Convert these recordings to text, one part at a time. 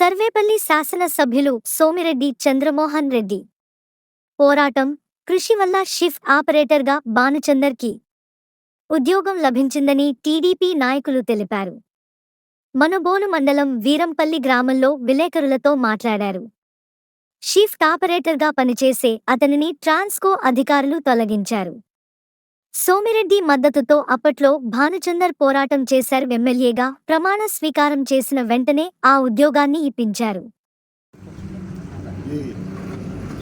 సర్వేపల్లి శాసనసభ్యులు సోమిరెడ్డి చంద్రమోహన్ రెడ్డి. పోరాటం కృషి వల్ల షిఫ్ట్ ఆపరేటర్గా భానుచందర్కి ఉద్యోగం లభించిందని టీడీపీ నాయకులు తెలిపారు. మనుబోను మండలం వీరంపల్లి గ్రామంలో విలేకరులతో మాట్లాడారు. షిఫ్ట్ ఆపరేటర్గా పనిచేసే అతనిని ట్రాన్స్కో అధికారులు తొలగించారు. సోమిరెడ్డి మద్దతుతో అప్పట్లో భానుచందర్ పోరాటం చేశారు ఎమ్మెల్యేగా ప్రమాణ స్వీకారం చేసిన వెంటనే ఆ ఉద్యోగాన్ని ఇప్పించారు.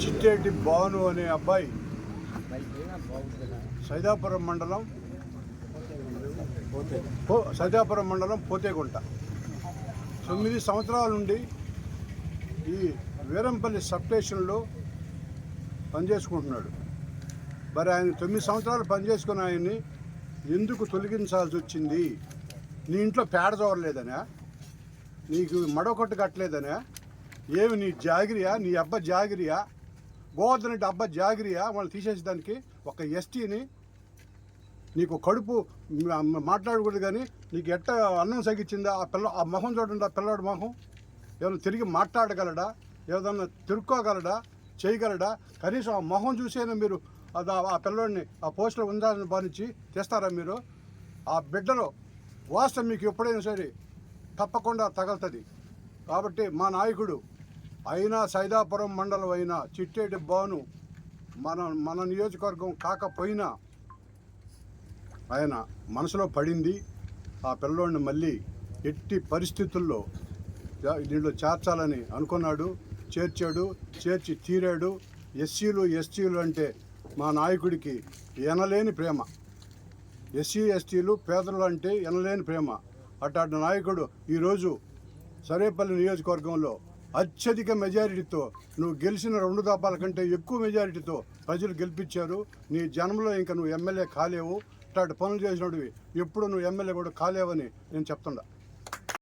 చిట్టేటి భాను అనే అబ్బాయి సైదాపురం మండలం సైదాపురం మండలం పోతేగుంట. తొమ్మిది సంవత్సరాల నుండి ఈ వీరంపల్లి సబ్ స్టేషన్లో పనిచేసుకుంటున్నాడు. మరి ఆయన తొమ్మిది సంవత్సరాలు పనిచేసుకుని ఆయన్ని ఎందుకు తొలగించాల్సి వచ్చింది? నీ ఇంట్లో పేడ చూడలేదనా నీకు మడొకట్టు కట్టలేదనా? ఏమి నీ జాగిరియా? నీ అబ్బ జాగిరియా? గోవర్ధన్ అబ్బ జాగిరియా? వాళ్ళు తీసేసేదానికి ఒక ఎస్టీని నీకు కడుపు మాట్లాడకూడదు కానీ నీకు ఎట్ట అన్నం సగిచ్చిందా? ఆ పిల్ల ఆ మొహం చూడండి ఆ పిల్లవాడి మొహం. ఏమైనా తిరిగి మాట్లాడగలడా? ఏదన్నా తిరుక్కోగలడా? చేయగలడా? కనీసం ఆ మొహం చూసైనా మీరు? అది ఆ- పిల్లోడిని ఆ పోస్టులో ఉండాలని భావించి తెస్తారా మీరు? ఆ బిడ్డలో వాస్తవం మీకు ఎప్పుడైనా సరే తప్పకుండా తగలుతుంది. కాబట్టి మా నాయకుడు అయినా సైదాపురం మండలం అయినా చిట్టేటి బాను మన మన నియోజకవర్గం కాకపోయినా ఆయన మనసులో పడింది. ఆ పిల్లోడిని మళ్ళీ ఎట్టి పరిస్థితుల్లో దీంట్లో చేర్చాలని అనుకున్నాడు. చేర్చాడు చేర్చి తీరాడు. ఎస్సీలు ఎస్టీలు అంటే మా నాయకుడికి ఎనలేని ప్రేమ. ఎస్సీ ఎస్టీలు పేదలు అంటే ఎనలేని ప్రేమ. అట్లాంటి నాయకుడు ఈరోజు సరేపల్లి నియోజకవర్గంలో అత్యధిక మెజారిటీతో నువ్వు గెలిచిన రెండు దాపాల కంటే ఎక్కువ మెజారిటీతో ప్రజలు గెలిపించారు. నీ జన్మలో ఇంకా నువ్వు ఎమ్మెల్యే కాలేవు. అట్లాంటి పనులు చేసినవి ఎప్పుడు నువ్వు ఎమ్మెల్యే కూడా కాలేవని నేను చెప్తున్నా.